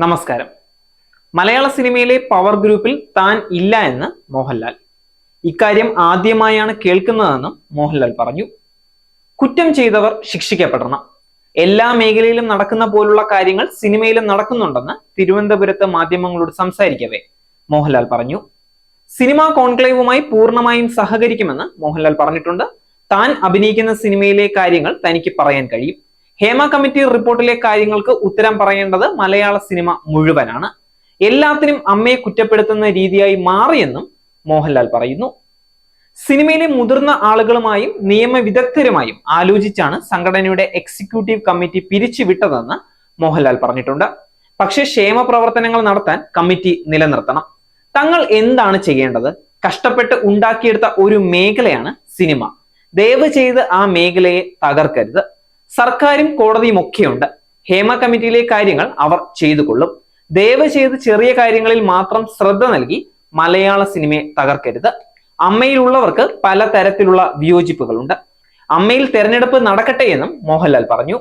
നമസ്കാരം. മലയാള സിനിമയിലെ പവർ ഗ്രൂപ്പിൽ താൻ ഇല്ല എന്ന് മോഹൻലാൽ. ഇക്കാര്യം ആദ്യമായാണ് കേൾക്കുന്നതെന്നും മോഹൻലാൽ പറഞ്ഞു. കുറ്റം ചെയ്തവർ ശിക്ഷിക്കപ്പെടണം. എല്ലാ മേഖലയിലും നടക്കുന്ന പോലുള്ള കാര്യങ്ങൾ സിനിമയിലും നടക്കുന്നുണ്ടെന്ന് തിരുവനന്തപുരത്ത് മാധ്യമങ്ങളോട് സംസാരിക്കവേ മോഹൻലാൽ പറഞ്ഞു. സിനിമാ കോൺക്ലേവുമായി പൂർണമായും സഹകരിക്കുമെന്ന് മോഹൻലാൽ പറഞ്ഞിട്ടുണ്ട്. താൻ അഭിനയിക്കുന്ന സിനിമയിലെ കാര്യങ്ങൾ തനിക്ക് പറയാൻ കഴിയും. ഹേമ കമ്മിറ്റി റിപ്പോർട്ടിലെ കാര്യങ്ങൾക്ക് ഉത്തരം പറയേണ്ടത് മലയാള സിനിമ മുഴുവനാണ്. എല്ലാത്തിനും അമ്മയെ കുറ്റപ്പെടുത്തുന്ന രീതിയായി മാറിയെന്നും മോഹൻലാൽ പറയുന്നു. സിനിമയിലെ മുതിർന്ന ആളുകളുമായും നിയമവിദഗ്ധരുമായും ആലോചിച്ചാണ് സംഘടനയുടെ എക്സിക്യൂട്ടീവ് കമ്മിറ്റി പിരിച്ചുവിട്ടതെന്ന് മോഹൻലാൽ പറഞ്ഞിട്ടുണ്ട്. പക്ഷേ ക്ഷേമ പ്രവർത്തനങ്ങൾ നടത്താൻ കമ്മിറ്റി നിലനിർത്തണം. തങ്ങൾ എന്താണ് ചെയ്യേണ്ടത്? കഷ്ടപ്പെട്ട് ഉണ്ടാക്കിയെടുത്ത ഒരു മേഖലയാണ് സിനിമ. ദയവ് ചെയ്ത് ആ മേഖലയെ തകർക്കരുത്. സർക്കാരും കോടതിയും ഒക്കെയുണ്ട്. ഹേമ കമ്മിറ്റിയിലെ കാര്യങ്ങൾ അവർ ചെയ്തു കൊള്ളും. ദയവ് ചെയ്ത് ചെറിയ കാര്യങ്ങളിൽ മാത്രം ശ്രദ്ധ നൽകി മലയാള സിനിമയെ തകർക്കരുത്. അമ്മയിലുള്ളവർക്ക് പല തരത്തിലുള്ള വിയോജിപ്പുകളുണ്ട്. അമ്മയിൽ തെരഞ്ഞെടുപ്പ് നടക്കട്ടെ എന്നും മോഹൻലാൽ പറഞ്ഞു.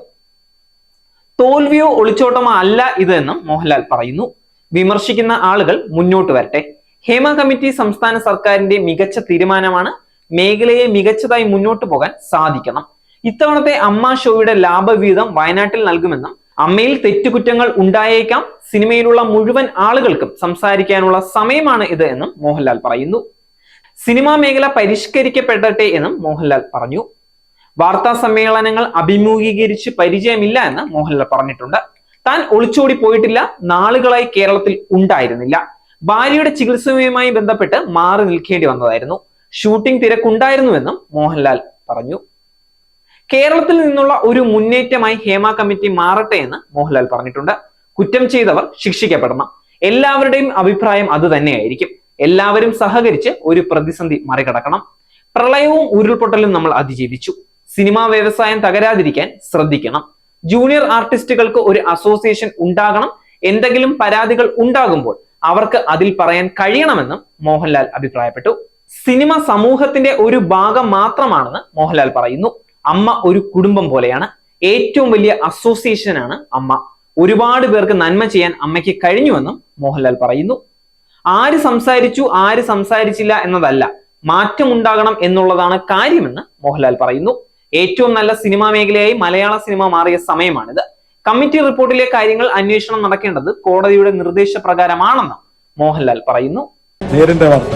തോൽവിയോ ഒളിച്ചോട്ടമോ അല്ല ഇത് എന്നും മോഹൻലാൽ പറയുന്നു. വിമർശിക്കുന്ന ആളുകൾ മുന്നോട്ട് വരട്ടെ. ഹേമ കമ്മിറ്റി സംസ്ഥാന സർക്കാരിന്റെ മികച്ച തീരുമാനമാണ് മേഖലയെ മികച്ചതായി മുന്നോട്ട് പോകാൻ സാധിക്കണം. ഇത്തവണത്തെ അമ്മ ഷോയുടെ ലാഭവീതം വയനാട്ടിൽ നൽകുമെന്നും അമ്മയിൽ തെറ്റുകുറ്റങ്ങൾ ഉണ്ടായേക്കാം സിനിമയിലുള്ള മുഴുവൻ ആളുകൾക്കും സംസാരിക്കാനുള്ള സമയമാണ് ഇത് എന്നും മോഹൻലാൽ പറയുന്നു. സിനിമാ മേഖല പരിഷ്കരിക്കപ്പെടട്ടെ എന്നും മോഹൻലാൽ പറഞ്ഞു. വാർത്താ സമ്മേളനങ്ങൾ അഭിമുഖീകരിച്ച് പരിചയമില്ല എന്ന് മോഹൻലാൽ പറഞ്ഞിട്ടുണ്ട്. താൻ ഒളിച്ചോടി പോയിട്ടില്ല നാളുകളായി കേരളത്തിൽ ഉണ്ടായിരുന്നില്ല. ഭാര്യയുടെ ചികിത്സയുമായി ബന്ധപ്പെട്ട് മാറി നിൽക്കേണ്ടി വന്നതായിരുന്നു. ഷൂട്ടിംഗ് തിരക്കുണ്ടായിരുന്നുവെന്നും മോഹൻലാൽ പറഞ്ഞു. കേരളത്തിൽ നിന്നുള്ള ഒരു മുന്നേറ്റമായി ഹേമ കമ്മിറ്റി മാറട്ടെ എന്ന് മോഹൻലാൽ പറഞ്ഞിട്ടുണ്ട്. കുറ്റം ചെയ്തവർ ശിക്ഷിക്കപ്പെടണം. എല്ലാവരുടെയും അഭിപ്രായം അത് തന്നെയായിരിക്കും. എല്ലാവരും സഹകരിച്ച് ഒരു പ്രതിസന്ധി മറികടക്കണം. പ്രളയവും ഉരുൾപൊട്ടലും നമ്മൾ അതിജീവിച്ചു. സിനിമാ വ്യവസായം തകരാതിരിക്കാൻ ശ്രദ്ധിക്കണം. ജൂനിയർ ആർട്ടിസ്റ്റുകൾക്ക് ഒരു അസോസിയേഷൻ ഉണ്ടാകണം. എന്തെങ്കിലും പരാതികൾ ഉണ്ടാകുമ്പോൾ അവർക്ക് അതിൽ പറയാൻ കഴിയണമെന്നും മോഹൻലാൽ അഭിപ്രായപ്പെട്ടു. സിനിമ സമൂഹത്തിന്റെ ഒരു ഭാഗം മാത്രമാണെന്ന് മോഹൻലാൽ പറയുന്നു. അമ്മ ഒരു കുടുംബം പോലെയാണ്. ഏറ്റവും വലിയ അസോസിയേഷൻ ആണ് അമ്മ. ഒരുപാട് പേർക്ക് നന്മ ചെയ്യാൻ അമ്മയ്ക്ക് കഴിഞ്ഞുവെന്നും മോഹൻലാൽ പറയുന്നു. ആര് സംസാരിച്ചു ആര് സംസാരിച്ചില്ല എന്നതല്ല. മാറ്റം ഉണ്ടാകണം എന്നുള്ളതാണ് കാര്യമെന്ന് മോഹൻലാൽ പറയുന്നു. ഏറ്റവും നല്ല സിനിമാ മേഖലയായി മലയാള സിനിമ മാറിയ സമയമാണിത്. കമ്മിറ്റി റിപ്പോർട്ടിലെ കാര്യങ്ങൾ അന്വേഷണം നടക്കേണ്ടത് കോടതിയുടെ നിർദ്ദേശപ്രകാരമാണെന്ന് മോഹൻലാൽ പറയുന്നു. നേരിന്റെ വാർത്ത